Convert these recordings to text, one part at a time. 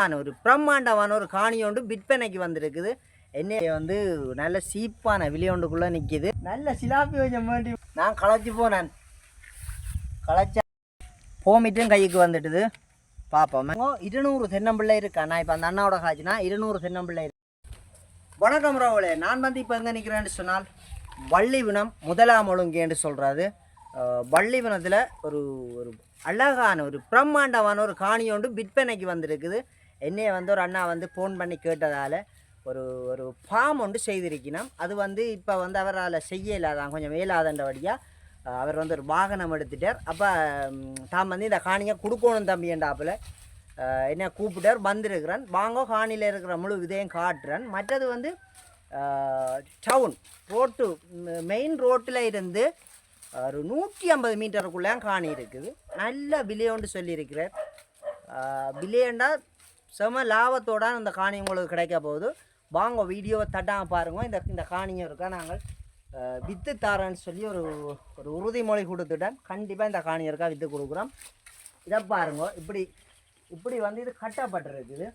ஆன ஒரு பிரம்மாண்டமான ஒரு காணி ஒன்று விற்பனைக்கு வந்திருக்குது. என்ன வந்து நல்ல சீப்பான விலையொண்டுக்குள்ளே நிற்கிது நல்ல சிலாப்பி கொஞ்சம் வேண்டி நான் களைச்சி போனேன். களைச்சா போமிட்டும் கைக்கு வந்துட்டுது. பார்ப்போம் இருநூறு தென்னம்பிள்ளை இருக்கா? நான் இப்போ அந்த அண்ணாவோட காய்ச்சினா இருநூறு தென்னம்பிள்ளை இருக்கு. வணக்கம் ராவலே நான் வந்து இப்போ எங்கே நிற்கிறேன்னு சொன்னால் வள்ளிவினம் முதலாம் ஒழுங்கேன்னு என்று சொல்கிறாரு வள்ளிவினத்தில் ஒரு ஒரு அழகான ஒரு பிரம்மாண்டமான ஒரு காணி ஒன்று விற்பனைக்கு வந்திருக்குது. என்னைய வந்து ஒரு அண்ணா வந்து ஃபோன் பண்ணி கேட்டதால் ஒரு ஒரு ஃபார்ம் ஒன்று செய்திருக்கணும். அது வந்து இப்போ வந்து அவரால் செய்ய இல்லாதான் கொஞ்சம் இயலாதண்டபடியாக அவர் வந்து ஒரு வாகனம் எடுத்துட்டார். அப்போ தாம் வந்து இந்த காணியை கொடுக்கணும் தம்பியண்டாப்பில் என்ன கூப்பிட்டார் வந்திருக்கிறேன். வாங்க காணியில் இருக்கிற முழு விதையும் காட்டுறேன். மற்றது வந்து டவுன் ரோட்டு மெயின் ரோட்டில் இருந்து ஒரு நூற்றி ஐம்பது மீட்டருக்குள்ளே காணி இருக்குது. நல்ல விலையோண்டு சொல்லியிருக்கிறார். விலையண்டா செம லாபத்தோட இந்த காணி உங்களுக்கு கிடைக்க போகுது. வாங்க வீடியோவை தட்டாமல் பாருங்க. இந்த இந்த காணியும் இருக்கா? நாங்கள் வித்து தாரேன்னு சொல்லி ஒரு ஒரு உறுதிமொழி கொடுத்துட்டேன். கண்டிப்பாக இந்த காணி இருக்கா? வித்து கொடுக்குறோம். இதை பாருங்க. இப்படி இப்படி வந்து இது கட்டப்பட்டிருக்குது.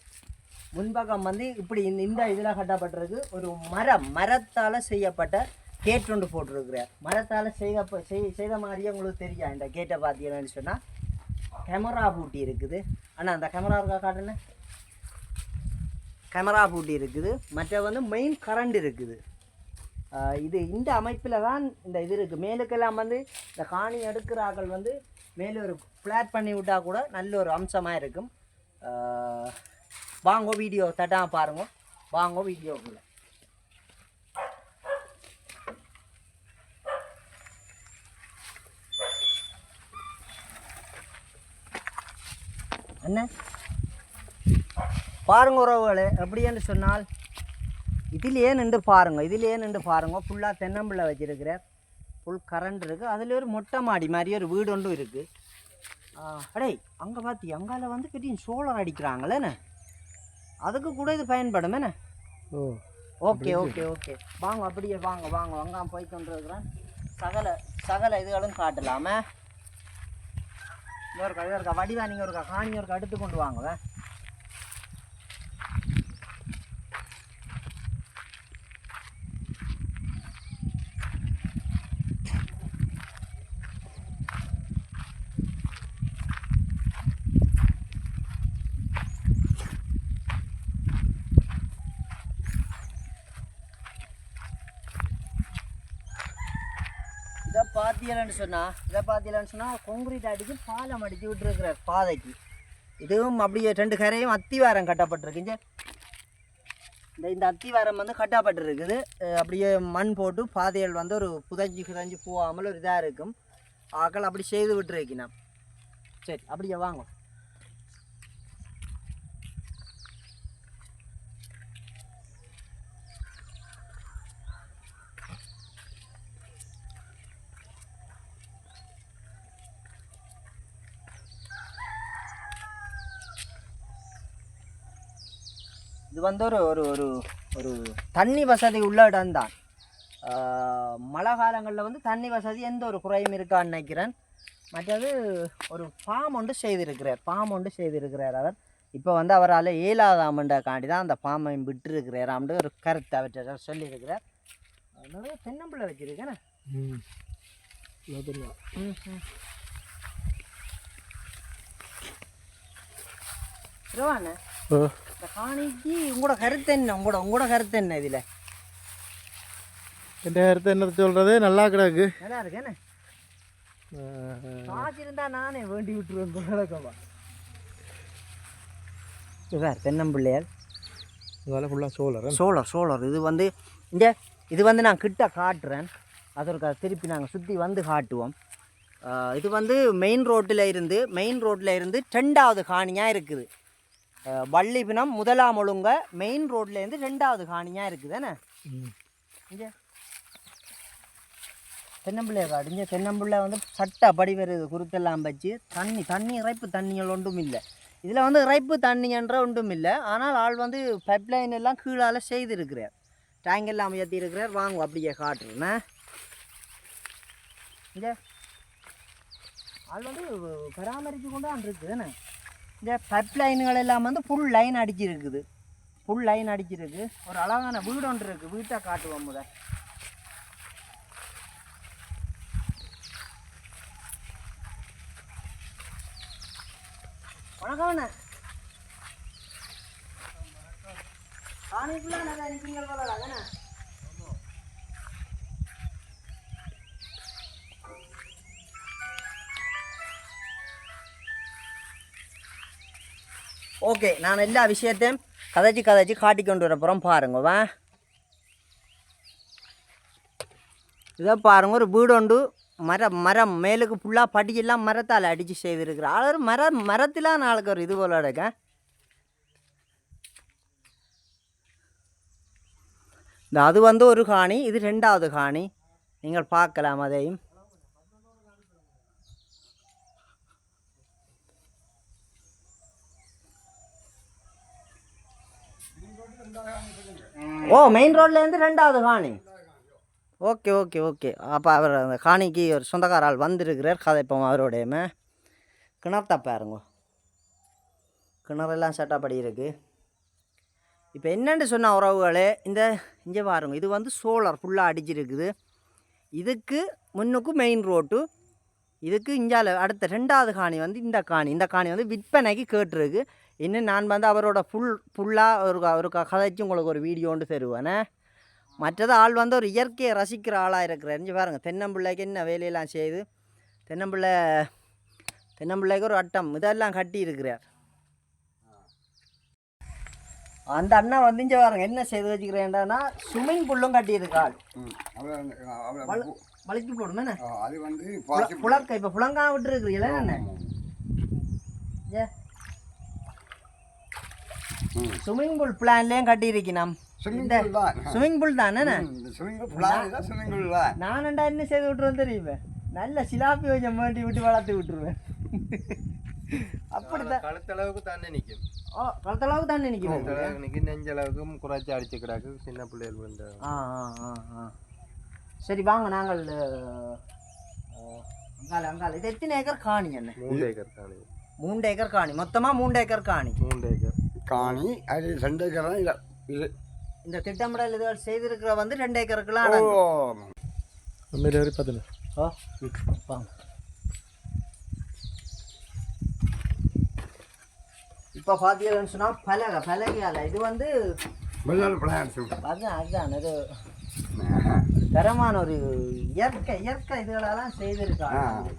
முன்பக்கம் வந்து இப்படி இந்த இந்த இதில் கட்டப்பட்டிருக்கு. ஒரு மரம் மரத்தால் செய்யப்பட்ட கேட் ஒன்று போட்டிருக்கிறார். மரத்தால் செய்த செய் செய்த மாதிரியே உங்களுக்கு தெரியும். இந்த கேட்டை பார்த்தீங்கன்னு சொன்னால் கேமரா பூட்டி இருக்குது. ஆனால் அந்த கேமரா இருக்கா காட்டுன்னு கேமரா பூட்டி இருக்குது. மற்ற வந்து மெயின் கரண்ட் இருக்குது. இது இந்த அமைப்பில் தான் இந்த இது இருக்குது மேலுக்கெல்லாம் வந்து இந்த காணி எடுக்கிற வந்து மேலே ஒரு ஃப்ளாட் பண்ணி விட்டால் கூட நல்ல ஒரு அம்சமாக இருக்கும். வாங்க வீடியோ தட்டாமல் பாருங்க. வாங்க வீடியோக்குள்ள என்ன? பாருங்க உறவுகளே எப்படின்னு சொன்னால் இதிலேயே நின்று பாருங்க இதிலேயே நின்று பாருங்க. ஃபுல்லாக தென்னம்பிள்ளை வச்சிருக்கிறார் ஃபுல் கரண்ட் இருக்குது அதில் ஒரு மொட்டை மாடி மாதிரி ஒரு வீடு ஒன்றும் இருக்குது அடே அங்கே பார்த்தி அங்கால வந்து பெரிய சோளம் அடிக்கிறாங்களேண்ணே அதுக்கு கூட இது பயன்படும் என்ன? Oh okay okay okay. வாங்க அப்படியே வாங்க வாங்க. வாங்க போய் கொண்டு இருக்கிறேன். சகல சகல இதுகளும் காட்டலாமே. இன்னொரு கழுத இருக்கா வடிவா நீங்கள் ஒரு காணி ஒரு எடுத்து கொண்டு வாங்க பாத்தியலன்னு சொன்னால் இதை பார்த்தீங்கன்னு சொன்னால் கொங்குரீட் அடிச்சு பாலம் அடித்து விட்டுருக்கிறார் பாதைக்கு. இதுவும் அப்படியே ரெண்டு கரையும் அத்திவாரம் கட்டப்பட்டிருக்கு. இந்த இந்த அத்திவாரம் வந்து கட்டப்பட்டிருக்குது. அப்படியே மண் போட்டு பாதைகள் வந்து ஒரு புதைஞ்சி புதஞ்சு போகாமல் ஒரு இதாக இருக்கும். ஆக்கள் அப்படி செய்து விட்டுருக்கினா சரி அப்படியே வாங்க. இது வந்து ஒரு ஒரு ஒரு ஒரு தண்ணி வசதி உள்ள இடம்தான் ஆஹ் மழை காலங்களில் வந்து தண்ணி வசதி எந்த ஒரு குறையும் இருக்கான்னு நினைக்கிறேன். மற்றது ஒரு ஃபார்ம் ஒன்று செய்திருக்கிறார் ஃபார்ம் ஒன்று செய்திருக்கிறார் அவர். இப்போ வந்து அவரால் காண்டி தான் அந்த ஃபார்மை விட்டுருக்கிறார் அப்படின்னு ஒரு கருத்து அவர்கிட்ட சொல்லியிருக்கிறார். நிறைய தென்னம்பிள்ளை வச்சுருக்கேன்? ம். நல்லா ஓ இந்த காணிக்கு உங்களோட கருத்து என்ன? உங்களோட உங்களோட கருத்து என்ன இதில்? என் நேரத்தை என்ன சொல்கிறது நல்லா ஆஹ், காசு இருந்தா நானே வேண்டி விட்டுருவேன் போலக்கவா இவர் தென்னம்பிள்ளையார்? இதெல்லாம் ஃபுல்லாக சோழர் சோழர் சோழர். இது வந்து இந்த இது வந்து நான் கிட்ட காட்டுறேன். அது ஒரு க- திருப்பி நாங்கள் சுற்றி வந்து காட்டுவோம். ஆஹ் இது வந்து மெயின் ரோட்டில் இருந்து மெயின் ரோட்டில் இருந்து ரெண்டாவது காணியாக இருக்குது. வள்ளிபினம் முதலாம் ஒழுங்க மெயின் ரோட்ல இருந்து ரெண்டாவது காணியாக இருக்குது ம். இங்கே. தென்னம்பிள்ளை காடு. இங்கே தென்னம்பிள்ளை வந்து சட்டப்படி வருது குருத்தெல்லாம் வச்சு. தண்ணி தண்ணி இறைப்பு தண்ணிகள் ஒன்றும் இல்லை. இதில் வந்து இறைப்பு தண்ணின்ற ஒன்றும் இல்லை. ஆனால் ஆள் வந்து பைப்லைன் எல்லாம் கீழால் செய்திருக்கிறார். டேங்க் எல்லாம் உயர்த்தி இருக்கிறார் வாங்க அப்படியே காட்டுறேண்ணே இங்கே. ஆள் வந்து பராமரித்து கொண்டு தான்? இருக்குதுண்ணே இந்த பைப் லைனுகள் எல்லாம் வந்து ஃபுல் லைன் அடிச்சிருக்குது. ஃபுல் லைன் அடிச்சிருக்கு ஒரு அழகான வீடு ஒன்று இருக்குது வீட்டை காட்டுவோம் முதல். வணக்கம் அண்ணா நல்லா இருக்கீங்க போல. அதானே? ஓகே நான் எல்லா விஷயத்தையும் கதைச்சி கதைச்சி காட்டி கொண்டு வரப்புறம் பாருங்க வா. இதை பாருங்க ஒரு வீடு உண்டு. மரம் மரம் மேலுக்கு ஃபுல்லாக படியெல்லாம் மரத்தால் அடித்து செய்திருக்கிற ஆளர் மர மரத்தில் நாளுக்கு ஒரு இது போல இருக்கேன் இந்த அது வந்து ஒரு காணி இது ரெண்டாவது காணி. நீங்கள் பார்க்கலாம் அதையும். ஓ மெயின் ரோட்லேருந்து ரெண்டாவது காணி. Okay okay okay. அப்போ அவர் அந்த காணிக்கு ஒரு சொந்தக்கார ஆள் வந்திருக்கிறார் கதைப்போம் அவரோடையுமே கிணறு பாருங்க. கிணறெல்லாம் செட்டப் படி இருக்கு இப்போ என்னென்னு சொன்ன உறவுகளே இந்த இங்கே பாருங்க. இது வந்து சோலார் ஃபுல்லாக அடிச்சிருக்குது. இதுக்கு முன்னுக்கு மெயின் ரோட்டு இதுக்கு இஞ்சால அடுத்த ரெண்டாவது காணி வந்து இந்த காணி. இந்த காணி வந்து விற்பனைக்கு கேட்டிருக்கு. இன்னும் நான் வந்து அவரோட ஃபுல் ஃபுல்லாக ஒரு ஒரு கதைச்சு உங்களுக்கு ஒரு வீடியோ ஒன்று தருவேனே. மற்றது ஆள் வந்து ஒரு இயற்கையை ரசிக்கிற ஆளாக இருக்கிறார். இங்கே பாருங்க தென்னம்பிள்ளைக்கு என்ன வேலையெல்லாம் செய்து தென்னம்பிள்ளை தென்னம்பிள்ளைக்கு ஒரு அட்டம் இதெல்லாம் கட்டி இருக்கிறார். அந்த அண்ணா வந்து இங்கே பாருங்க என்ன செய்து வச்சுக்கிறேன்டானா ஸ்விம்மிங் பூல்லும் கட்டியிருக்காள் வலிக்கு போடுமே அது வந்து இப்போ புலங்கா விட்டுருக்குறீங்களா என்ன ஏ. ஸ்விம்மிங் பூல் பிளான்லேயும் கட்டியிருக்கணும். ஸ்விம்மிங் பூல் தானே. தான். நானண்டா என்ன செய்து விட்டுருவேன் தெரியுமே? நல்ல சிலாப்பி கொஞ்சம் மாட்டி விட்டு வளர்த்து விட்டுருவேன். அப்படித்தான் கழுத்தளவுக்கு தானே நிற்கும் ஓ கழுத்தளவுக்கு தான் கழுத்தளவுக்கு நிற்கும் நெஞ்சளவுக்கும் குறைச்சி அடிச்சு கிடக்கு சின்ன பிள்ளைகள் வந்து. ஆ ஆ ஆ ஆ. சரி வாங்க நாங்கள் அங்கால அங்கால இது எத்தனை ஏக்கர் காணி என்ன மூன்று ஏக்கர் காணி. மூன்று ஏக்கர் காணி. மொத்தமாக மூன்று ஏக்கர் காணி. மூன்று ஏக்கர். காணி அது ரெண்டு ஏக்கர் தான் இல்ல. இது. இந்த திட்டமிடல் இதுகள் செய்திருக்கிற வந்து ரெண்டு ஏக்கருக்குலாம் ஓ. ஓ. வாங்க இப்போ பார்த்தீங்கன்னு சொன்னால் பலகை பலகையால். இது வந்து அதுதான் அதுதான் இது தரமான ஒரு இயற்கை இயற்கை இதுகளெல்லாம் செய்திருக்காங்க.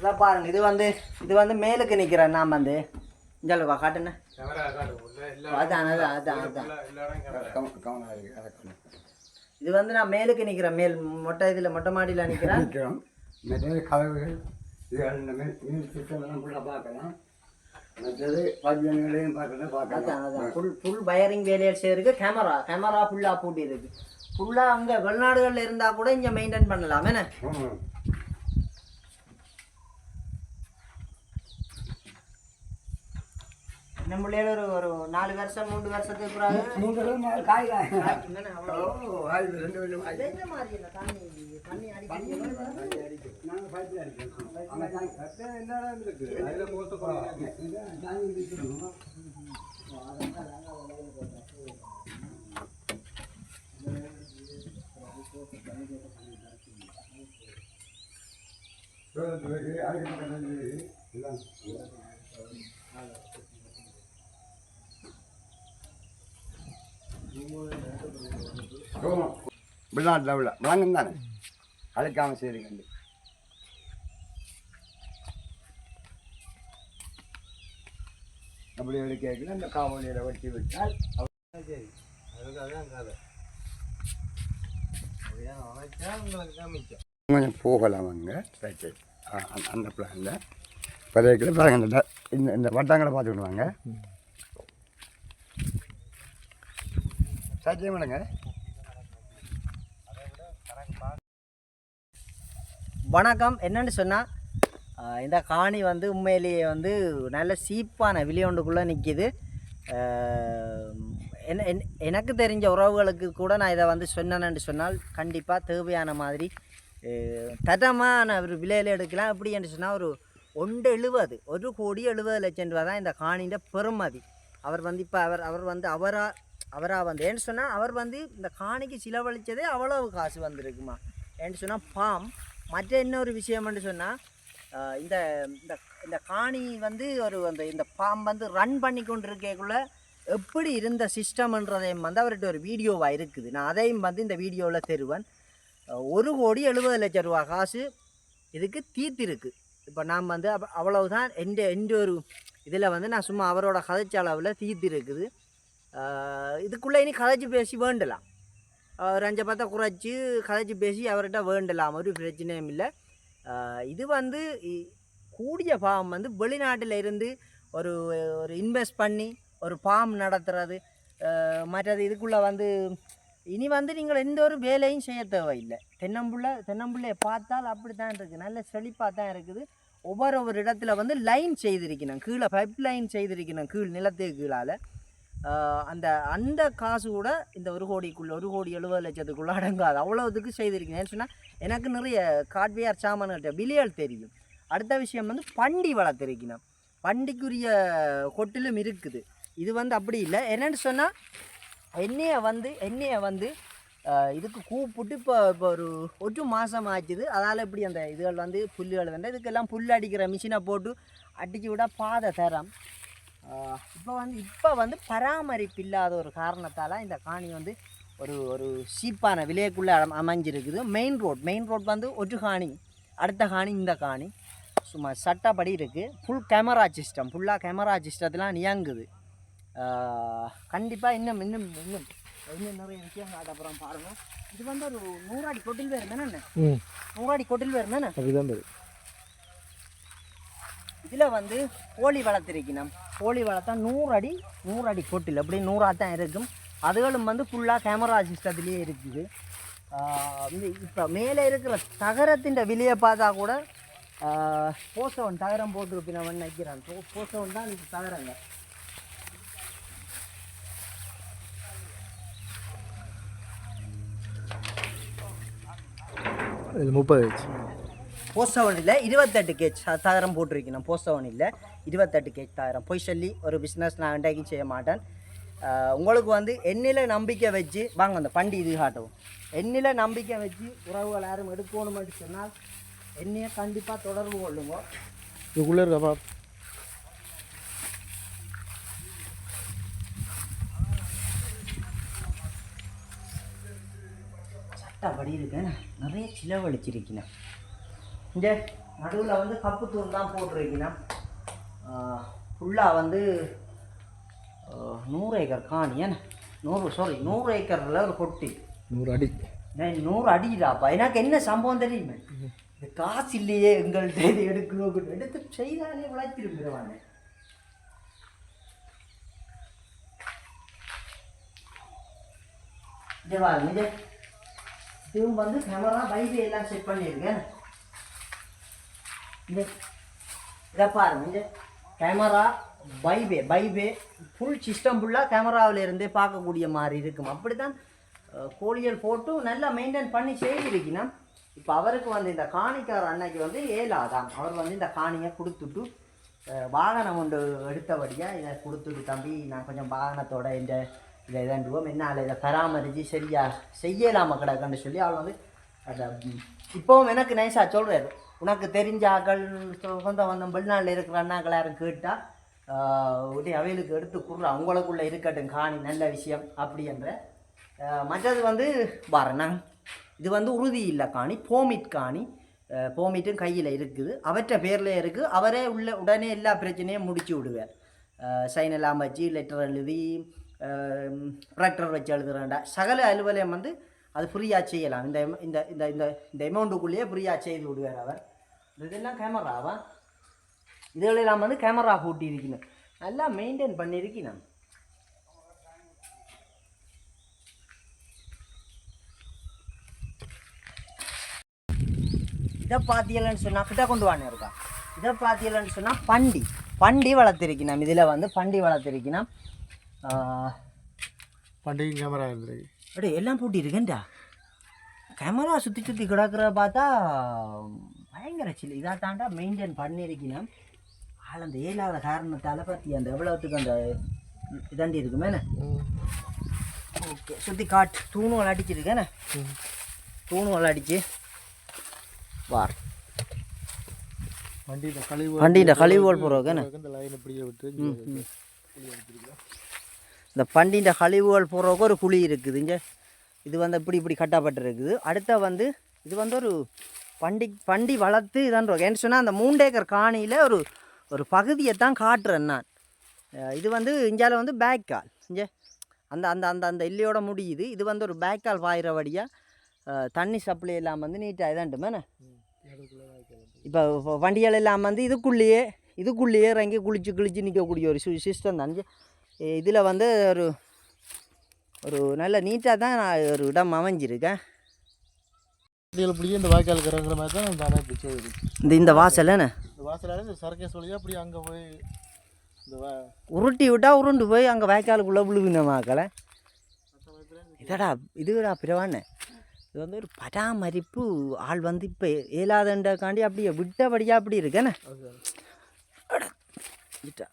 இல்லை பாருங்க இது வந்து இது வந்து மேலுக்கு நிற்கிறேன் நான் வந்து. இங்கே காட்டுண்ணே. அதான் அதான் அதான் அதான். இது வந்து நான் மேலுக்கு நிற்கிறேன் மேல் மொட்டை இதில் மொட்டை மாடியில் நிற்கிறேன் மற்றது கதவுகள் இது ஃபுல்லாக பார்க்கலாம். மற்றது பார்க்கலாம் பார்க்கலாம். அதான் அதான். ஃபுல் ஃபுல் வயரிங் வேலையில் செய்யிருக்கு கேமரா கேமரா ஃபுல்லாக பூட்டி இருக்கு ஃபுல்லாக அங்கே வெளிநாடுகளில் இருந்தால் கூட இங்கே மெயின்டைன் பண்ணலாம் என்ன? நம்ம ஒரு ஒரு நாலு வருஷம் மூன்று வருஷத்துக்கு பிறகு மூன்று வருஷம் காய் ஆயுள் ரெண்டு வருஷம் ஆயுள். இது என்ன மாதிரி இல்லை தண்ணி தண்ணி அடிக்கிறீங்களா? நாங்க பைப்பில் அடிக்கிறோம். அங்க தாங்கி- இதான் தாங்கி இருக்கிறோம். வெளிநாட்டில் உள்ள விளங்கும் தானே. அழைக்காம செய்யுங்க அப்படி ஒரு கேட்கல அந்த காவலியில் வெட்டி விட்டால் கொஞ்சம் போகலாம் அங்கே. ரைட் ரைட் அந்த பிளானில் பாருங்க இந்த இந்த வட்டங்களை பார்த்துக்கிட்டு வாங்க வணக்கம். என்னன்னு சொன்னால் இந்த காணி வந்து உண்மையிலேயே வந்து நல்ல சீப்பான விளையாண்டுக்குள்ளே நிற்கிது என்ன என்- எனக்கு தெரிஞ்ச உறவுகளுக்கு கூட நான் இதை வந்து சொன்னேன்னு சொன்னால் கண்டிப்பாக தேவையான மாதிரி அஹ், தரமான ஒரு விலையில் எடுக்கலாம். எப்படி என்று சொன்னால் ஒரு ஒன்று எழுபது ஒரு கோடி எழுபது லட்சம் ரூபா தான் இந்த காணின்ற பெருமதி அவர் வந்து இப்போ அவர் அவர் வந்து அவராக அவராக வந்து. ஏன்னு சொன்னால் அவர் வந்து இந்த காணிக்கு செலவழித்ததே அவ்வளவு காசு வந்திருக்குமா? ஏன்னு சொன்னால் பாம் மற்ற இன்னொரு விஷயம்னு சொன்னால் இந்த இந்த இந்த காணி வந்து ஒரு அந்த இந்த பாம் வந்து ரன் பண்ணி கொண்டு இருக்கக்குள்ள எப்படி இருந்த சிஸ்டம்ன்றதையும் வந்து அவர்கிட்ட ஒரு வீடியோவாக இருக்குது. நான் அதையும் வந்து இந்த வீடியோவில் தருவேன். ஒரு கோடி எழுபது லட்சம் ரூபா காசு இதுக்கு தீர்த்திருக்கு. இப்போ நாம் வந்து அவ்வளவுதான். எந்த எந்த ஒரு இதில் வந்து நான் சும்மா அவரோட கதைச்ச அளவில் தீர்த்திருக்குது. இதுக்குள்ளே இனி கதைச்சு பேசி வேண்டலாம். ஒரு அஞ்சு பத்தை குறைச்சி கதைச்சு பேசி அவர்கிட்ட வேண்டலாம். ஒரு பிரச்சனையும் இல்லை. இது வந்து இ- கூடிய பாவம் வந்து வெளிநாட்டில் இருந்து ஒரு ஒரு இன்வெஸ்ட் பண்ணி ஒரு பாம் நடத்துறது மற்றது இதுக்குள்ளே வந்து இனி வந்து நீங்கள் எந்த ஒரு வேலையும் செய்ய தேவையில்லை. தென்னம்புள்ள தென்னம்புள்ளையை பார்த்தால் அப்படி தான் இருக்குது நல்ல செழிப்பாக தான் இருக்குது. ஒவ்வொரு ஒரு இடத்துல வந்து லைன் செய்திருக்கணும். கீழே பைப் லைன் செய்திருக்கணும். கீழ் நிலத்துக்கு கீழால். அந்த அந்த காசு கூட இந்த ஒரு கோடிக்குள்ள ஒரு கோடி எழுபது லட்சத்துக்குள்ள அடங்காது. அவ்வளோதுக்கு செய்திருக்கேன் ஏன்னு சொன்னால் எனக்கு நிறைய காட்வியார் சாமான்கிட்ட விலையால் தெரியும். அடுத்த விஷயம் வந்து பண்டி வளர்த்துருக்கணும். பண்டிக்குரிய கொட்டிலும் இருக்குது. இது வந்து அப்படி இல்லை. என்னன்னு சொன்னால் எண்ணெயை வந்து எண்ணெயை வந்து இதுக்கு கூப்பிட்டு இப்போ இப்போ ஒரு ஒரு மாதம் ஆச்சுது. அதால் இப்படி அந்த இதுகள் வந்து புல்லுகள் வந்து இதுக்கெல்லாம் புல் அடிக்கிற மிஷினை போட்டு அடிச்சு விட பாதை தரம். இப்போ வந்து இப்போ வந்து பராமரிப்பு இல்லாத ஒரு காரணத்தால் இந்த காணி வந்து ஒரு ஒரு சீப்பான விலைக்குள்ளே அம- அமைஞ்சிருக்குது. மெயின் ரோட் மெயின் ரோட் வந்து ஒரு காணி அடுத்த காணி இந்த காணி. சும்மா சட்டப்படி இருக்குது ஃபுல் கேமரா சிஸ்டம் ஃபுல்லாக கேமரா சிஸ்டத்தெலாம் இயங்குது. கண்டிப்பாக இன்னும் இன்னும் இன்னும் இன்னும் நிறைய விஷயம் அப்புறம் பாருங்கள் இது வந்து ஒரு நூறாடி கொட்டில் வேறு தானே நூறாடி கொட்டில் வேறு தானே? பேர் இதில் வந்து கோழி வளர்த்துருக்கணும் கோழி வளர்த்தா நூறு அடி நூறு அடி கொட்டில். அப்படி நூறாக தான் இருக்கும். அதுகளும் வந்து ஃபுல்லாக கேமரா சிஸ்டத்துலேயே இருக்குது. வந்து இப்போ மேலே இருக்கிற தகரத்தின் விலையை பார்த்தா கூட போசவன் தகரம் போட்டிருப்பினவன் நினைக்கிறான். போ போசவன் தான் இந்த தகரங்க முப்பது வச்சு. போஸ்டவனில் இருபத்தெட்டு கேஜ் தகரம் போட்டிருக்கணும். போஸ்டவனில் இருபத்தெட்டு கேஜ் தகரம் பொய் சொல்லி ஒரு பிஸ்னஸ் நான் இன்றைக்கும் செய்ய மாட்டேன். உங்களுக்கு வந்து என்னில் நம்பிக்கை வச்சு வாங்க அந்த பண்டி இது காட்டவும். என்னில் நம்பிக்கை வச்சு உறவுகள் யாரும் எடுக்கணும்னு சொன்னால் என்னைய கண்டிப்பாக தொடர்பு கொள்ளுங்க. இதுக்குள்ளே இருக்கப்பா சட்டப்படி இருக்கேன் நிறைய சிலவழிச்சிருக்கணும் இந்த நடுவில் வந்து கப்பு தூள் தான் போட்டிருக்கணும் ஃபுல்லாக வந்து நூறு ஏக்கர் காணி. ஏன்னா நூறு சாரி நூறு ஏக்கரில் ஒரு கொட்டி. நூறு அடி. நூறு அடிடாப்பா? எனக்கு என்ன சம்பவம் தெரியுமே? இந்த காசு இல்லையே எங்கள்கிட்ட இது எடுக்கணும் எடுத்து செய்தாலே உழைச்சிருக்கிறவாங்க இது பாருங்க இது இதுவும் வந்து கேமரா வைஃபை எல்லாம் செட் பண்ணியிருக்கேன். இந்த இதை பாருங்க இந்த கேமரா பைபே பைபே ஃபுல் சிஸ்டம் ஃபுல்லாக கேமராவில் இருந்தே பார்க்கக்கூடிய மாதிரி இருக்கும். அப்படி தான் கோழிகள் போட்டு நல்லா மெயின்டைன் பண்ணி செய்திருக்கணும். இப்போ அவருக்கு வந்து இந்த காணிக்கார அன்னைக்கு வந்து ஏலாதான். அவர் வந்து இந்த காணியை கொடுத்துட்டு வாகனம் ஒன்று எடுத்தபடியாக இதை கொடுத்துட்டு தம்பி நான் கொஞ்சம் வாகனத்தோட இந்த இதை இதாண்டுவோம் என்னால் இதை பராமரித்து சரியா செய்யலாமா கிடக்குன்னு சொல்லி அவள் வந்து அதை இப்போவும் எனக்கு நைஸாக சொல்கிறாரு உனக்கு தெரிஞ்ச ஆக்கள் சொந்த வந்தம் வெளிநாட்டில் இருக்கிற அண்ணாக்கள் யாரும் கேட்டால் உடைய அவைகளுக்கு எடுத்து கொடுறா. அவங்களுக்குள்ளே இருக்கட்டும் காணி நல்ல விஷயம் அப்படி என்ற. மற்றது வந்து வரேன் இது வந்து உறுதி இல்லை காணி போமிட் காணி. போமிட்டும் கையில் இருக்குது. அவற்ற பேரில் இருக்குது அவரே உள்ள உடனே எல்லா பிரச்சனையும் முடிச்சு விடுவார். சைன் எல்லாம் வச்சு லெட்டர் எழுதி ப்ராக்டர் வச்சு எழுதுறேன்டா. சகல அலுவலகம் வந்து அது ஃப்ரீயாக செய்யலாம். இந்த இந்த இந்த இந்த இந்த அமௌண்ட்டுக்குள்ளேயே ஃப்ரீயாக செய்து விடுவார் அவர். இதெல்லாம் கேமராவா இதுகளெல்லாம் வந்து கேமரா கூட்டி இருக்கணும். நல்லா மெயின்டைன் பண்ணியிருக்கணும். இதை பார்த்தீங்கன்னு சொன்னால் கிட்ட கொண்டு வாங்க இருக்கா? இதை பார்த்தீங்கன்னு சொன்னால் பண்டி. பண்டி வளர்த்திருக்கணும். இதில் வந்து பண்டி வளர்த்திருக்கணும். பண்டிகை கேமரா இருந்திருக்கு அடே எல்லாம் பூட்டி இருக்கேன்டா கேமரா சுற்றி சுற்றி கிடக்குற பார்த்தா பயங்கர சில்லு. இதாக தாண்டா மெயின்டைன் பண்ணியிருக்கணும் ஆள் அந்த இயலாத காரணத்தால் பற்றி அந்த எவ்வளோத்துக்கு அந்த இதாண்டி இருக்குமேண்ணே ஓகே சுற்றி காட்டு தூணுகள் அடிச்சிருக்கேண்ணே தூணுகள் அடிச்சு வார் வண்டியில் கழிவு வண்டியில் கழிவுகள் போகிறோக்கேண்ணே இந்த லைன் இப்படியே விட்டு இந்த பண்டின்ற கழிவுகள் போகிறவுக்கு ஒரு குழி இருக்குது இங்கே. இது வந்து இப்படி இப்படி கட்டப்பட்டிருக்குது. அடுத்த வந்து இது வந்து ஒரு பண்டி பண்டி வளர்த்து இதான் ஏன்னு சொன்னால் அந்த மூண்டேக்கர் காணியில் ஒரு ஒரு பகுதியை தான் காட்டுறேன் நான். இது வந்து இந்தியாவில் வந்து பேக் கால் இங்கே அந்த அந்த அந்த அந்த இல்லையோட முடியுது. இது வந்து ஒரு பேக் கால் வாயிற வழியாக தண்ணி சப்ளை எல்லாம் வந்து நீட்டாக இதாண்டுமேண்ணே இப்போ இப்போ வண்டிகள் எல்லாம் வந்து இதுக்குள்ளேயே இதுக்குள்ளேயே இறங்கி குளிச்சு குளிச்சு நிற்கக்கூடிய ஒரு சிஸ்டம் தான். இதில் வந்து ஒரு ஒரு நல்ல நீட்டாக தான் நான் ஒரு இடம் அமைஞ்சிருக்கேன். இப்படியே இந்த வாய்க்காலுக்கு இறங்குற மாதிரி தான் இந்த அமைப்பு செய்யுது இந்த இந்த வாசல்ண்ணே இந்த வாசலால இந்த சரக்கேஸ் வழியாக அப்படியே அங்கே போய் இந்த வா உருட்டி விட்டால் உருண்டு போய் அங்கே வாய்க்காலுக்குள்ளே விழுகுன மாக்களை இதடா இதுடா பிறவாண்ணே இது வந்து ஒரு பராமரிப்பு ஆள் வந்து இப்போ இயலாதண்டாக்காண்டி அப்படியே விட்டபடியாக அப்படி இருக்கேண்ணே விட்டா.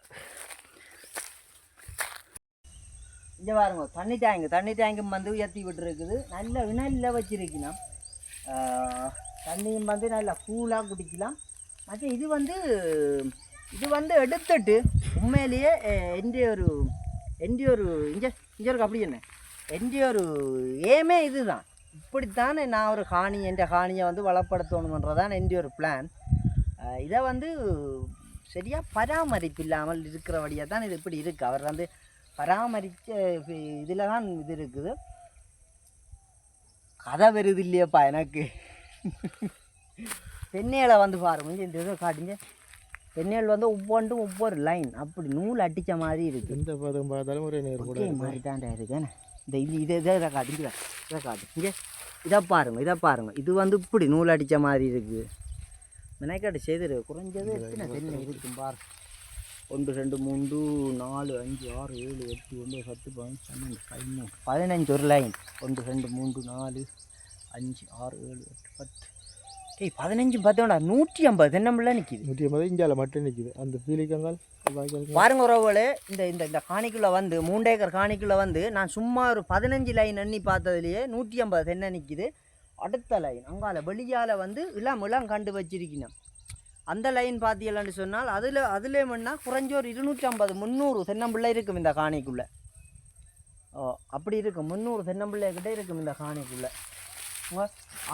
இங்கே பாருங்க தண்ணி டேங்கு தண்ணி டேங்கும் வந்து உயர்த்தி விட்டுருக்குது. நல்ல இணலில் வச்சிருக்கலாம் தண்ணியும் வந்து நல்லா கூலாக குடிக்கலாம். மற்ற இது வந்து இது வந்து எடுத்துட்டு உண்மையிலேயே எந்த ஒரு எந்த ஒரு இஞ்ச இஞ்சருக்கு அப்படி என்ன? எந்த ஒரு ஏமே இதுதான். இப்படித்தானே நான் ஒரு காணி என்ற காணியை வந்து வளப்படுத்தணுன்றதான் எந்த ஒரு பிளான் இதை வந்து சரியாக பராமரிப்பு இல்லாமல் இருக்கிறபடியாக தான் இது இப்படி இருக்குது அவர் வந்து பராமரித்த இதில் தான் இது இருக்குது. கதை வருது இல்லையப்பா எனக்கு பெண்ணேலை வந்து பாருங்க இந்த இதை காட்டுங்க பெண்ணேல் வந்து ஒவ்வொன்றும் ஒவ்வொரு லைன் அப்படி நூல் அடித்த மாதிரி இருக்குது எந்த பதம் பார்த்தாலும் ஒரே நேர் கூட மாதிரி தாண்டா இருக்கேன் இந்த இது இதை இதை இதை காட்டு இங்கே இதை காட்டு இங்கே இதை பாருங்க இதை பாருங்க இது வந்து இப்படி நூல் அடித்த மாதிரி இருக்குது மெனக்காட்டு செய்திரு குறைஞ்சது எத்தனை தென்னை இருக்கும் பாரு ஒன்று ரெண்டு மூன்று நாலு அஞ்சு ஆறு ஏழு எட்டு ஒன்பது பத்து பதினஞ்சு பன்னெண்டு பதிமூணு பதினஞ்சு ஒரு லைன் ஒன்று ரெண்டு மூன்று நாலு அஞ்சு ஆறு ஏழு எட்டு பத்து. டேய் பதினஞ்சு பார்த்தோம்டா நூற்றி ஐம்பது. தென்னம்பிள்ளை நிற்கிது நூற்றி ஐம்பது இந்தியாவில் மட்டும் நிற்கிது அந்த பீலிக்கங்கால் பாருங்க உறவுகளே இந்த இந்த இந்த காணிக்குள்ளே வந்து மூண்டேக்கர் காணிக்குள்ளே வந்து நான் சும்மா ஒரு பதினஞ்சு லைன் எண்ணி பார்த்ததுலேயே நூற்றி ஐம்பது தென்னை நிற்கிது அடுத்த லைன் அங்கால வெளியால் வந்து இளம் இளம் கண்டு வச்சிருக்கணும். அந்த லைன் பார்த்தீங்களான்னு சொன்னால் அதில் அதில் வேணா குறைஞ்ச ஒரு இருநூற்றி ஐம்பது முந்நூறு தென்னம்பிள்ளை இருக்கும் இந்த காணிக்குள்ளே. ஓ அப்படி இருக்கும். முந்நூறு தென்னம்பிள்ளை கிட்டே இருக்கும் இந்த காணிக்குள்ளே.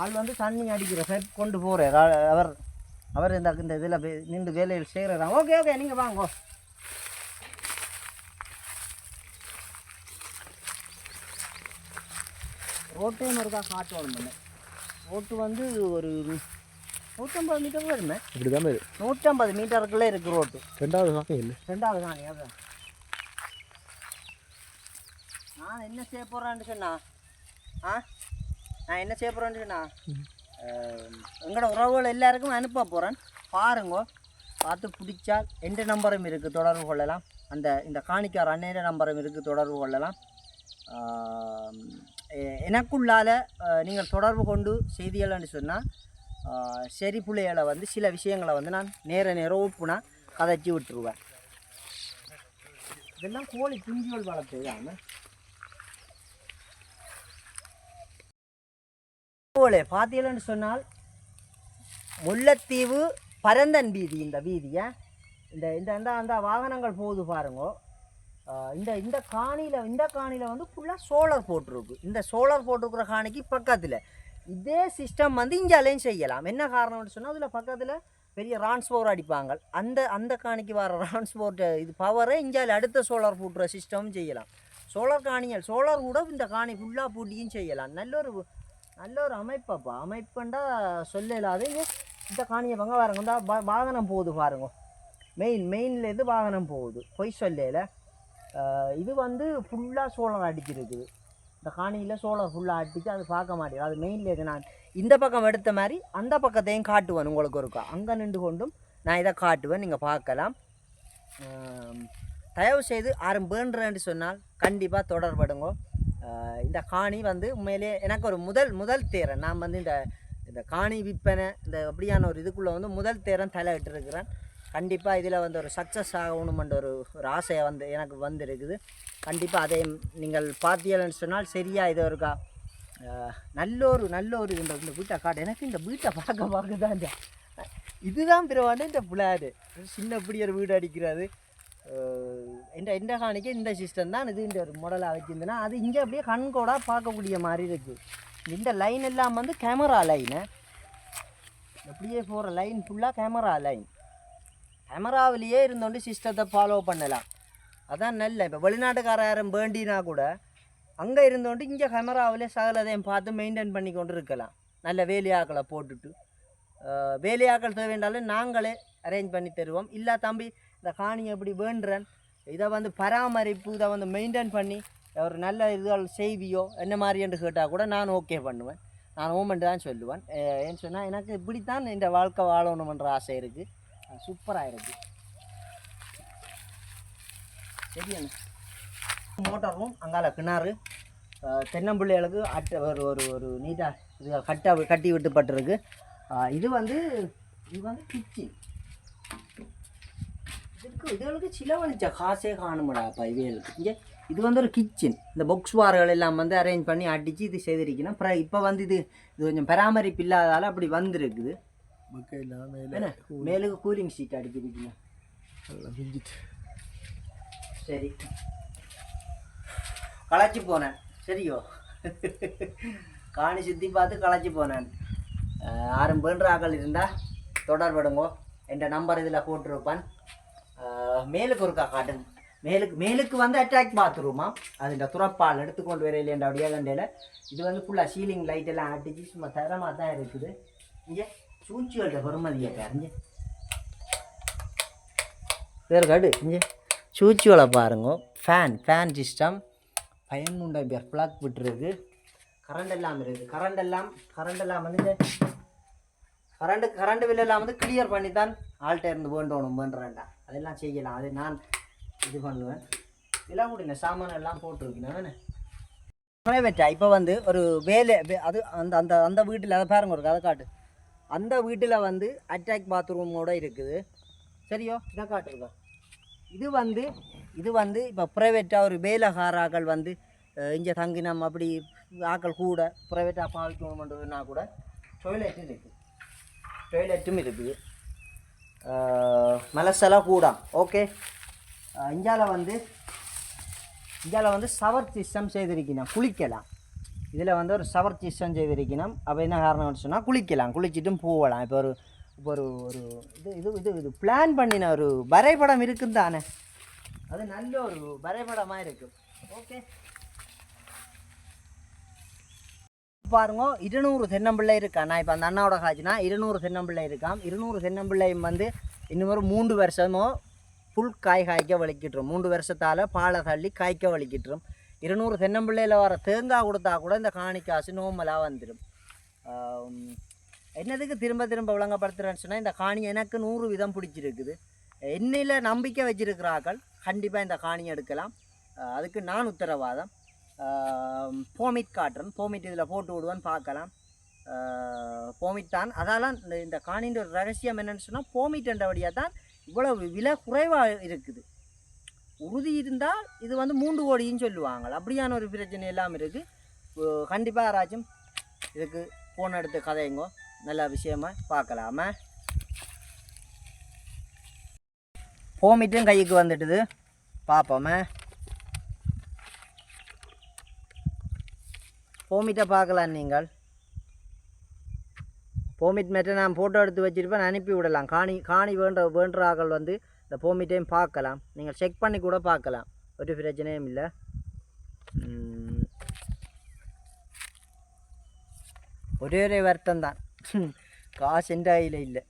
ஆள் வந்து தண்ணி அடிக்கிற சைட் கொண்டு போகிறார் அவர் அவர் இந்த இந்த இதில் நின்று வேலையில் செய்கிறதா ஓகே ஓகே நீங்கள் வாங்கோ ரோட்டையும் இருக்கா காட்டு வருமே ரோட்டு வந்து ஒரு நூற்றம்பது மீட்டர் வருமே. இப்படி தான் பேர் நூற்றம்பது மீட்டருக்குள்ளே இருக்குது ரோட்டு ரெண்டாவது சாமி இல்லை ரெண்டாவது தான் அதான். நான் என்ன செய்ய போகிறேன்னு சொன்னா ஆ? நான் என்ன செய்ய போகிறேன்னு சொன்னா எங்களோட உறவுகள் எல்லாருக்கும் அனுப்ப போகிறேன் பாருங்க. பார்த்து பிடிச்சால் எந்த நம்பரும் இருக்குது தொடர்பு கொள்ளலாம். அந்த இந்த காணிக்கார் அண்ணன் நம்பரும் இருக்குது தொடர்பு கொள்ளலாம். எனக்குள்ளால நீங்கள் தொடர்பு கொண்டு செய்திகள்னு சொன்னால் சரி பிள்ளைகளை வந்து சில விஷயங்களை வந்து நான் நேர நேரம் உப்புனா கதைச்சி விட்டுருவேன். இதெல்லாம் கோழி குஞ்சுகள் வளர்த்துதாங்க கோழி பார்த்தீங்கன்னு சொன்னால் முல்லைத்தீவு பரந்தன் வீதி இந்த வீதியை. இந்த இந்த இந்த அந்த வாகனங்கள் போகுது பாருங்க. இந்த இந்த காணியில் இந்த காணியில் வந்து ஃபுல்லாக சோலார் போட்டிருக்கு. இந்த சோலார் போட்டிருக்கிற காணிக்கு பக்கத்தில். இதே சிஸ்டம் வந்து இங்காலையும் செய்யலாம். என்ன காரணம்னு சொன்னால் அதில் பக்கத்தில் பெரிய ரான்ஸ்போர் அடிப்பாங்க. அந்த அந்த காணிக்கு வர ரான்ஸ்போர்ட் இது பவரை இங்கே அடுத்த சோலார் பூட்டுற சிஸ்டமும் செய்யலாம். சோலார் காணிகள் சோலார் கூட இந்த காணி ஃபுல்லாக பூட்டியும் செய்யலாம். நல்ல ஒரு நல்ல ஒரு அமைப்பப்பா. அமைப்புண்டா சொல்ல இல்லாத இந்த காணியை பங்க பாருங்க. இந்த வாகனம் போகுது பாருங்க. மெயின் மெயின்லேருந்து வாகனம் போகுது. பொய் சொல்லல. இது வந்து ஃபுல்லாக சோளம் அடிச்சிருக்குது இந்த காணியில் சோலார் ஃபுல்லாக அடிச்சு அது பார்க்க மாட்டேங்குது அது மெயினில் இருக்கு நான் இந்த பக்கம் எடுத்த மாதிரி அந்த பக்கத்தையும் காட்டுவேன் உங்களுக்கு இருக்கா அங்கே நின்று கொண்டும் நான் இதை காட்டுவேன். நீங்கள் பார்க்கலாம். தயவு செய்து யாரும் வேண்டுறேன்னு சொன்னால் கண்டிப்பாக தொடர்படுங்க. இந்த காணி வந்து உண்மையிலேயே எனக்கு ஒரு முதல் முதல் தேரன் நான் வந்து இந்த இந்த காணி விற்பனை இந்த அப்படியான ஒரு இதுக்குள்ளே வந்து முதல் தேரன் தலையிட்டு இருக்கிறேன் கண்டிப்பாக இதில் வந்து ஒரு சக்ஸஸ் ஆகணுமென்ற ஒரு ஒரு ஆசையை வந்து எனக்கு வந்திருக்குது. கண்டிப்பாக அதை நீங்கள் பார்த்தீங்கன்னு சொன்னால் சரியாக இது இருக்கா நல்ல ஒரு நல்ல ஒரு இந்த இந்த வீட்டை காட்டு எனக்கு இந்த வீட்டை பார்க்க பார்க்க தான் இந்த இதுதான் பிறவாண்டு இந்த பிள்ளாரு சின்ன இப்படி ஒரு வீடு அடிக்கிறது. எந்த எந்த காணிக்க இந்த சிஸ்டம் தான் இது இந்த ஒரு மாடலாக வச்சுருந்தேன்னா அது இங்கே அப்படியே கண்கோடாக பார்க்கக்கூடிய மாதிரி இருக்குது இந்த லைன் எல்லாம் வந்து கேமரா லைனு அப்படியே போகிற லைன் ஃபுல்லாக கேமரா லைன் கேமராவிலேயே இருந்தோண்டு சிஸ்டத்தை ஃபாலோ பண்ணலாம். அதான் நல்ல. இப்போ வெளிநாட்டுக்கார யாரும் வேண்டினா கூட அங்கே இருந்தோண்டு இங்கே கேமராவிலே சகலதையும் பார்த்து மெயின்டைன் பண்ணி கொண்டு இருக்கலாம். நல்ல வேலையாக்களை போட்டுட்டு. வேலையாக்கள் தேவைன்றாலும் நாங்களே அரேஞ்ச் பண்ணி தருவோம். இல்லை தம்பி இந்த காணி எப்படி வேண்டுறேன்? இதை வந்து பராமரிப்பு இதை வந்து மெயின்டைன் பண்ணி ஒரு நல்ல இதுகள் செய்வியோ என்ன மாதிரி என்று கேட்டால் கூட நான் ஓகே பண்ணுவேன். நான் ஓமெண்ட் தான் சொல்லுவேன். ஏன்னு சொன்னால் எனக்கு இப்படித்தான் இந்த வாழ்க்கை வாழணுமன்ற ஆசை இருக்குது சூப்பராக இருக்குது சரியான மோட்டார் ரூம் அங்கால கிணறு தென்னம்பிள்ளைகளுக்கு அட்டை ஒரு ஒரு ஒரு நீட்டாக இது கட்ட கட்டி விட்டுப்பட்டிருக்கு. இது வந்து இது வந்து கிச்சன் இதுக்கு இதுகளுக்கு சிலவழிச்ச காசே காணுமடாப்பா இவைகளுக்கு. இங்கே இது வந்து ஒரு கிச்சன் இந்த பொக்ஸ் வார்கள் எல்லாம் வந்து அரேஞ்ச் பண்ணி அடித்து இது செய்திருக்கணும் அப்புறம் இப்போ வந்து இது இது கொஞ்சம் பராமரிப்பு இல்லாதால் அப்படி வந்திருக்குது. மேலுக்கு கூலிங் சீட் அடிக்கிறீங்க சரி களைச்சி போனேன் சரியோ காணி சுற்றி பார்த்து களைச்சி போனேன் வேண்ட ஆக்கள் இருந்தால் தொடர்படுங்கோ என்ற நம்பர் இதில் போட்டிருப்பேன் மேலுக்கு ஒருக்கா காட்டுங்க மேலுக்கு மேலுக்கு வந்து அட்டாக் பாத்ரூமா அது இந்த துறப்பால் எடுத்துக்கொண்டு வரையில என்ற அப்படியே கண்டையில் இது வந்து ஃபுல்லாக சீலிங் லைட் எல்லாம் அடிச்சு சும்மா தரமாக தான் இருக்குது இங்கே சூழ்ச்சியோட பெருமதியை பாருங்க. வேறு காடு இங்கே. சூச்சியோட பாருங்க. ஃபேன் ஃபேன் சிஸ்டம் பயனுண்ட பேர் ஃப்ளாக் விட்டுருக்கு. கரண்ட் எல்லாம் இருக்குது. கரண்ட் எல்லாம் கரண்ட் எல்லாம் வந்து கரண்ட் கரண்ட் பில் எல்லாம் வந்து கிளியர் பண்ணி தான் ஆள்கிட்ட இருந்து வேண்டணும் வேண்டுறேன்டா. அதெல்லாம் செய்யலாம். அது நான் இது பண்ணுவேன். இதெல்லாம் கூட இந்த சாமான் எல்லாம் போட்டுருக்கேன் ப்ரைவேட்டா இப்போ வந்து ஒரு வேலை வே- அது அந்த அந்த அந்த வீட்டில் அதை பாருங்க ஒரு கதை காட்டு. அந்த வீட்டில் வந்து அட்டாக் பாத்ரூமோடு இருக்குது. சரியோ? இதை காட்டுங்க. இது வந்து இது வந்து இப்போ ப்ரைவேட்டாக ஒரு வேலைகாராக்கள் வந்து இங்கே தங்கினம் அப்படி ஆக்கள் கூட ப்ரைவேட்டாக பாவிக்கணுன்றதுனா கூட டொய்லெட்டும் இருக்குது டொய்லெட்டும் இருக்குது மலசெல்லாம் கூட. ஓகே இந்தியாவில் வந்து இந்தியாவில் வந்து சவர் சிஸ்டம் செய்திருக்கணும் குளிக்கலாம் இதில் வந்து ஒரு சவர் சிஸ்டம் செய்திருக்கணும் அப்போ என்ன காரணம்னு சொன்னால் குளிக்கலாம். குளிச்சுட்டும் போகலாம். இப்போ ஒரு இப்போ ஒரு ஒரு இது இது இது இது பிளான் பண்ணின ஒரு வரைபடம் இருக்குது தானே? அது நல்ல ஒரு வரைபடமாக இருக்கு. ஓகே பாருங்க இருநூறு தென்னம்பிள்ளை இருக்கா? நான் இப்போ அந்த அண்ணாவோட காய்ச்சினா இருநூறு தென்னம்பிள்ளை இருக்கான் இருநூறு தென்னம்பிள்ளையும் வந்து இன்னும் ஒரு மூன்று வருஷமோ புல் காய் காய்க்க வலிக்கிட்டுரும் மூன்று வருஷத்தால் பாலை தள்ளி காய்க்க வலிக்கிட்டுரும் இருநூறு தென்னம்பிள்ளையில் வர தேங்காய் கொடுத்தா கூட இந்த காணிக்காசு காசு நோமலாக வந்துடும் என்னதுக்கு திரும்ப திரும்ப விளங்கப்படுத்துகிறேன்னு சொன்னால் இந்த காணி எனக்கு நூறு விதம் பிடிச்சிருக்குது. என்னையில் நம்பிக்கை வச்சிருக்கிறார்கள் கண்டிப்பாக இந்த காணி எடுக்கலாம். அதுக்கு நான் உத்தரவாதம். போமிட் காட்டுறேன். போமிட் இதில் போட்டு விடுவேன் பார்க்கலாம். போமிட் தான். அதால் இந்த காணின்ற ஒரு ரகசியம் என்னென்னு சொன்னால் போமிட் என்றபடியாக தான் இவ்வளோ விலை குறைவாக இருக்குது. உறுதி இருந்தால் இது வந்து மூன்று கோடின்னு சொல்லுவாங்க. அப்படியான ஒரு பிரச்சனை எல்லாம் இருக்குது கண்டிப்பாக யாராச்சும் இதுக்கு ஃபோன் எடுத்து கதையுங்கோ நல்ல விஷயமா பார்க்கலாமா? போமிட்டும் கைக்கு வந்துட்டுது. பார்ப்போமே. போமிட்டை பார்க்கலாம் நீங்கள். போமிட் மேட்டை நான் ஃபோட்டோ எடுத்து வச்சிருப்பேன். அனுப்பி விடலாம். காணி காணி வேண்ட வேண்டுறாக்கள் வந்து இந்த போமிட்டையும் பார்க்கலாம். நீங்கள் செக் பண்ணி கூட பார்க்கலாம். ஒரு பிரச்சனையும் இல்லை. ஒரே ஒரே வருத்தம் தான். காசு எந்த கையில் இல்லை.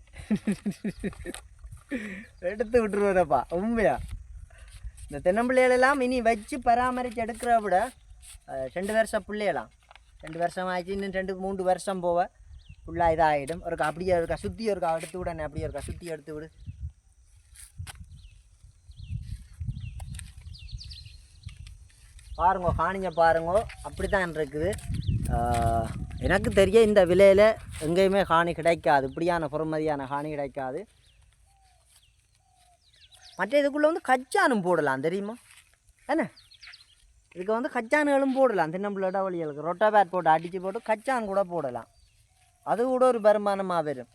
எடுத்து விட்டுருவதப்பா. உண்மையா? இந்த தென்னம்பிள்ளைகளெல்லாம் இனி வச்சு பராமரித்து எடுக்கிற விட ரெண்டு வருஷம் பிள்ளைகளாம். ரெண்டு வருஷம் ஆச்சு இன்னும் ரெண்டு மூன்று வருஷம் போக. ஃபுல்லாக இதாகிடும் ஒருக்கா அப்படியே இருக்கா சுற்றி இருக்கா எடுத்து விடனே அப்படியே இருக்கா சுற்றி எடுத்து விடு. பாருங்க காணிங்க பாருங்க. அப்படி தான் இருக்குது எனக்கு தெரிய இந்த விலையில் எங்கேயுமே காணி கிடைக்காது. இப்படியான பொறுமதியான காணி கிடைக்காது. மற்ற இதுக்குள்ளே வந்து கச்சானும் போடலாம் தெரியுமா? என்ன? இதுக்கு வந்து கச்சானுகளும் போடலாம். தின்னம்புள்ள இடவழிகளுக்கு ரொட்டா பேட் போட்டு அடித்து போட்டு கச்சான் கூட போடலாம். அது கூட ஒரு வருமானமாக வரும்.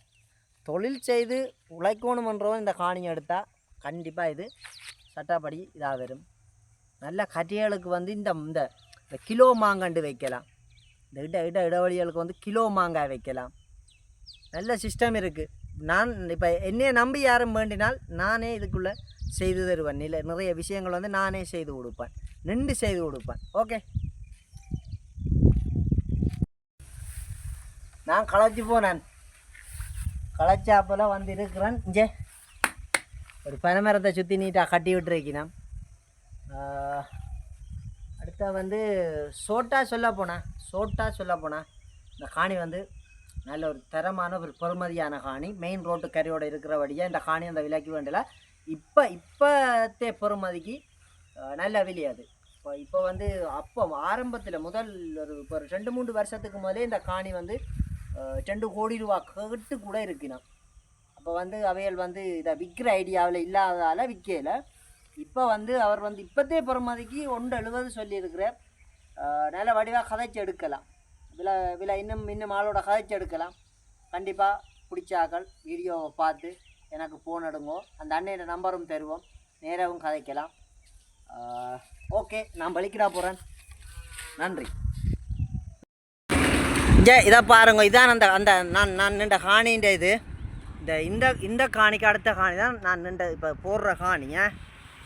தொழில் செய்து உழைக்கணுமன்றவன் இந்த காணி எடுத்தால் கண்டிப்பாக இது சட்டப்படி இதாக வரும். நல்ல கட்டிகளுக்கு வந்து இந்த இந்த இந்த கிலோ மாங்கண்டு வைக்கலாம். இந்த இட இட இடைவெளிகளுக்கு வந்து கிலோ மாங்காய் வைக்கலாம். நல்ல சிஸ்டம் இருக்குது நான் இப்போ என்னையை நம்பி யாரும் வேண்டினால் நானே இதுக்குள்ளே செய்து தருவேன். நில நிறைய விஷயங்கள் வந்து நானே செய்து கொடுப்பேன். நின்று செய்து கொடுப்பேன். ஓகே? நான் களைச்சி போனேன். களைச்சாப்பில் வந்து இருக்கிறேன். இங்கே ஒரு பனைமரத்தை சுற்றி நீட்டாக கட்டி விட்டுருக்கினான் அடுத்த வந்து சோட்டா சொல்ல போனேன் சோட்டா சொல்ல போனேன் இந்த காணி வந்து நல்ல ஒரு தரமான ஒரு பெறுமதியான காணி. மெயின் ரோட்டு கரையோட இருக்கிறபடியாக இந்த காணி அந்த விலைக்கு வேண்டல. இப்போ இப்போத்தே பொறுமதிக்கு நல்ல விலை அது. இப்போ இப்போ வந்து அப்போ ஆரம்பத்தில் முதல் ஒரு இப்போ ஒரு ரெண்டு மூணு வருஷத்துக்கு முதலே இந்த காணி வந்து ரெண்டு கோடி ரூபா கேட்டு கூட இருக்குண்ணா அப்போ வந்து அவையல் வந்து இதை விற்கிற ஐடியாவில் இல்லாததால் விற்கலை இப்போ வந்து அவர் வந்து இப்போத்தே பெறுமதிக்கு ஒன்று எழுபது சொல்லியிருக்கிறார். நல்ல வடிவாக கதைச்சு எடுக்கலாம். வில வில இன்னும் இன்னும் ஆளோட கதைச்சு எடுக்கலாம். கண்டிப்பாக பிடிச்சாக்கள் வீடியோவை பார்த்து எனக்கு ஃபோன் எடுங்கோ. அந்த அண்ணையோட நம்பரும் தருவோம். நேராகவும் கதைக்கலாம். ஓகே நான் பலிக்கிடா போகிறேன் நன்றி. ஜே இதை பாருங்க இதான் அந்த அந்த நான் நான் நின்ற காணின்ற இது. இந்த இந்த இந்த காணிக்கு அடுத்த காணி தான் நான் நின்ற இப்போ போடுற காணிங்க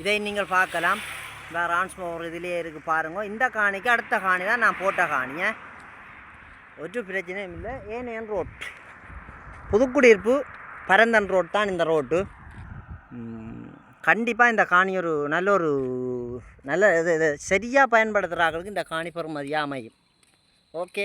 இதை நீங்கள் பார்க்கலாம். இந்த ரான்ஸ்மோர் இதுலேயே இருக்குது பாருங்கள் இந்த காணிக்கு அடுத்த காணி தான் நான் போட்ட காணியை ஒரு பிரச்சனையும் இல்லை. ஏன் ரோட் புதுக்குடியிருப்பு பரந்தன் ரோட் தான் இந்த ரோட்டு கண்டிப்பாக இந்த காணி ஒரு நல்ல ஒரு நல்ல இது இது சரியாக பயன்படுத்துகிறார்களுக்கு இந்த காணி பெறுமதியாக அமையும். ஓகே